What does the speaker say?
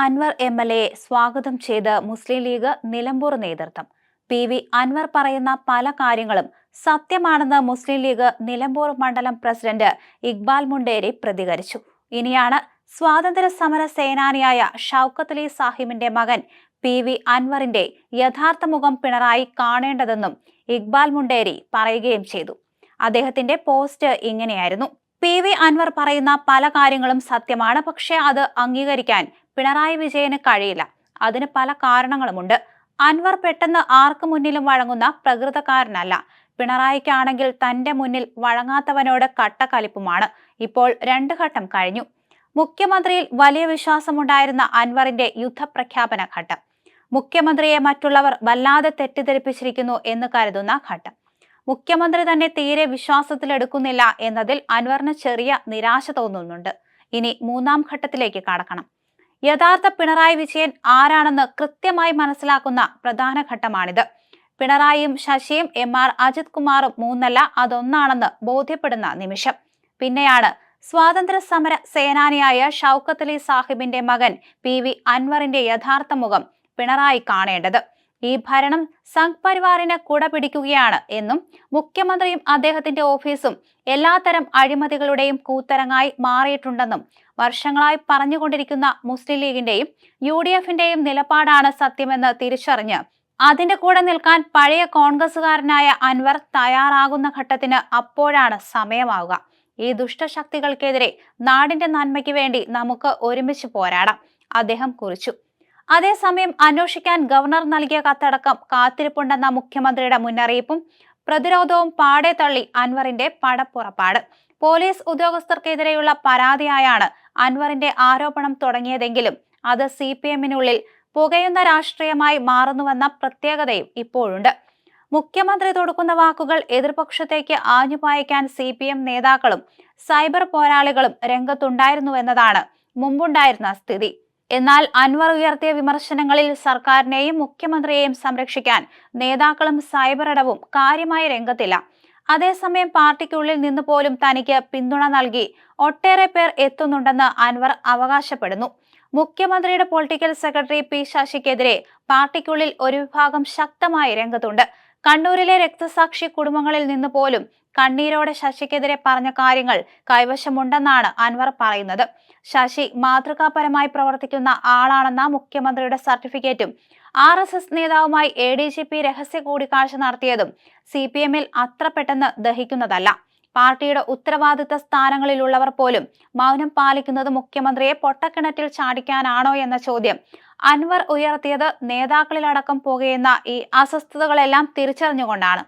Anwar M L A സ്വാഗതം ചെയ്ത് മുസ്ലിം league Nilambur നേതൃത്വം. പി വി അൻവർ പറയുന്ന പല കാര്യങ്ങളും സത്യമാണെന്ന് മുസ്ലിം ലീഗ് നിലമ്പൂർ മണ്ഡലം പ്രസിഡന്റ് ഇക്ബാൽ മുണ്ടേരി പ്രതികരിച്ചു. ഇനിയാണ് സ്വാതന്ത്ര്യ സമര സേനാനിയായ ഷൗക്കത്ത് അലി മകൻ പി വി അൻവറിന്റെ യഥാർത്ഥ മുഖം പിണറായി കാണേണ്ടതെന്നും ഇക്ബാൽ മുണ്ടേരി പറയുകയും ചെയ്തു. അദ്ദേഹത്തിന്റെ പോസ്റ്റ് ഇങ്ങനെയായിരുന്നു. പി വി അൻവർ പറയുന്ന പല കാര്യങ്ങളും സത്യമാണ്. പക്ഷേ അത് അംഗീകരിക്കാൻ പിണറായി വിജയന് കഴിയില്ല. അതിന് പല കാരണങ്ങളുമുണ്ട്. അൻവർ പെട്ടെന്ന് ആർക്കു മുന്നിലും വഴങ്ങുന്ന പ്രകൃതക്കാരനല്ല. പിണറായിക്കാണെങ്കിൽ തന്റെ മുന്നിൽ വഴങ്ങാത്തവനോട് കട്ടക്കലിപ്പുമാണ്. ഇപ്പോൾ രണ്ട് ഘട്ടം കഴിഞ്ഞു. മുഖ്യമന്ത്രിയിൽ വലിയ വിശ്വാസമുണ്ടായിരുന്ന അൻവറിന്റെ യുദ്ധപ്രഖ്യാപന ഘട്ടം മുഖ്യമന്ത്രിയെ മറ്റുള്ളവർ വല്ലാതെ തെറ്റിദ്ധരിപ്പിച്ചിരിക്കുന്നു എന്ന് കരുതുന്ന ഘട്ടം. മുഖ്യമന്ത്രി തന്നെ തീരെ വിശ്വാസത്തിലെടുക്കുന്നില്ല എന്നതിൽ അൻവറിന് ചെറിയ നിരാശ തോന്നുന്നുണ്ട്. ഇനി മൂന്നാം ഘട്ടത്തിലേക്ക് കടക്കണം. യഥാർത്ഥ പിണറായി വിജയൻ ആരാണെന്ന് കൃത്യമായി മനസ്സിലാക്കുന്ന പ്രധാന ഘട്ടമാണിത്. പിണറായിയും ശശിയും എം ആർ അജിത് കുമാറും മൂന്നല്ല അതൊന്നാണെന്ന് ബോധ്യപ്പെടുന്ന നിമിഷം. പിന്നെയാണ് സ്വാതന്ത്ര്യ സമര സേനാനിയായ ഷൗക്കത്ത് അലി സാഹിബിന്റെ മകൻ പി വി അൻവറിന്റെ യഥാർത്ഥ മുഖം പിണറായി കാണേണ്ടത്. ഈ ഭരണം സംഘ് പരിവാറിന് കുട പിടിക്കുകയാണ് എന്നും മുഖ്യമന്ത്രിയും അദ്ദേഹത്തിന്റെ ഓഫീസും എല്ലാത്തരം അഴിമതികളുടെയും കൂത്തരങ്ങായി മാറിയിട്ടുണ്ടെന്നും വർഷങ്ങളായി പറഞ്ഞുകൊണ്ടിരിക്കുന്ന മുസ്ലിം ലീഗിന്റെയും യു ഡി എഫിന്റെയും നിലപാടാണ് സത്യമെന്ന് തിരിച്ചറിഞ്ഞ് അതിന്റെ കൂടെ നിൽക്കാൻ പഴയ കോൺഗ്രസുകാരനായ അൻവർ തയ്യാറാകുന്ന ഘട്ടത്തിന് അപ്പോഴാണ് സമയമാവുക. ഈ ദുഷ്ടശക്തികൾക്കെതിരെ നാടിന്റെ നന്മയ്ക്ക് വേണ്ടി നമുക്ക് ഒരുമിച്ച് പോരാടാം. അദ്ദേഹം കുറിച്ചു. അതേസമയം അന്വേഷിക്കാൻ ഗവർണർ നൽകിയ കത്തടക്കം കാത്തിരിപ്പുണ്ടെന്ന മുഖ്യമന്ത്രിയുടെ മുന്നറിയിപ്പും പ്രതിരോധവും പാടെ തള്ളി അൻവറിന്റെ പടപ്പുറപ്പാട്. പോലീസ് ഉദ്യോഗസ്ഥർക്കെതിരെയുള്ള പരാതിയായാണ് അൻവറിന്റെ ആരോപണം തുടങ്ങിയതെങ്കിലും അത് സി പി എമ്മിനുള്ളിൽ പുകയുന്ന രാഷ്ട്രീയമായി മാറുന്നുവെന്ന പ്രത്യേകതയും ഇപ്പോഴുണ്ട്. മുഖ്യമന്ത്രി തൊടുക്കുന്ന വാക്കുകൾ എതിർപക്ഷത്തേക്ക് ആഞ്ഞുപായിക്കാൻ സി പി എം നേതാക്കളും സൈബർ പോരാളികളും രംഗത്തുണ്ടായിരുന്നുവെന്നതാണ് മുമ്പുണ്ടായിരുന്ന സ്ഥിതി. എന്നാൽ അൻവർ ഉയർത്തിയ വിമർശനങ്ങളിൽ സർക്കാരിനെയും മുഖ്യമന്ത്രിയെയും സംരക്ഷിക്കാൻ നേതാക്കളും സൈബർ ഇടവും കാര്യമായി രംഗത്തില്ല. അതേസമയം പാർട്ടിക്കുള്ളിൽ നിന്ന് പോലും തനിക്ക് പിന്തുണ നൽകി ഒട്ടേറെ പേർ എത്തുന്നുണ്ടെന്ന് അൻവർ അവകാശപ്പെടുന്നു. മുഖ്യമന്ത്രിയുടെ പൊളിറ്റിക്കൽ സെക്രട്ടറി പി ശശിക്കെതിരെ പാർട്ടിക്കുള്ളിൽ ഒരു വിഭാഗം ശക്തമായി രംഗത്തുണ്ട്. കണ്ണൂരിലെ രക്തസാക്ഷി കുടുംബങ്ങളിൽ നിന്ന് പോലും കണ്ണീരോടെ ശശിക്കെതിരെ പറഞ്ഞ കാര്യങ്ങൾ കൈവശമുണ്ടെന്നാണ് അൻവർ പറയുന്നത്. ശശി മാതൃകാപരമായി പ്രവർത്തിക്കുന്ന ആളാണെന്ന മുഖ്യമന്ത്രിയുടെ സർട്ടിഫിക്കറ്റും ആർ എസ് എസ് നേതാവുമായി എ ഡി ജി പി രഹസ്യ കൂടിക്കാഴ്ച നടത്തിയതും സി പി എമ്മിൽ അത്ര പെട്ടെന്ന് ദഹിക്കുന്നതല്ല. പാർട്ടിയുടെ ഉത്തരവാദിത്ത സ്ഥാനങ്ങളിലുള്ളവർ പോലും മൗനം പാലിക്കുന്നത് മുഖ്യമന്ത്രിയെ പൊട്ടക്കിണറ്റിൽ ചാടിക്കാനാണോ എന്ന ചോദ്യം അൻവർ ഉയർത്തിയത് നേതാക്കളിലടക്കം പുകയുന്ന ഈ അസ്വസ്ഥതകളെല്ലാം തിരിച്ചറിഞ്ഞുകൊണ്ടാണ്.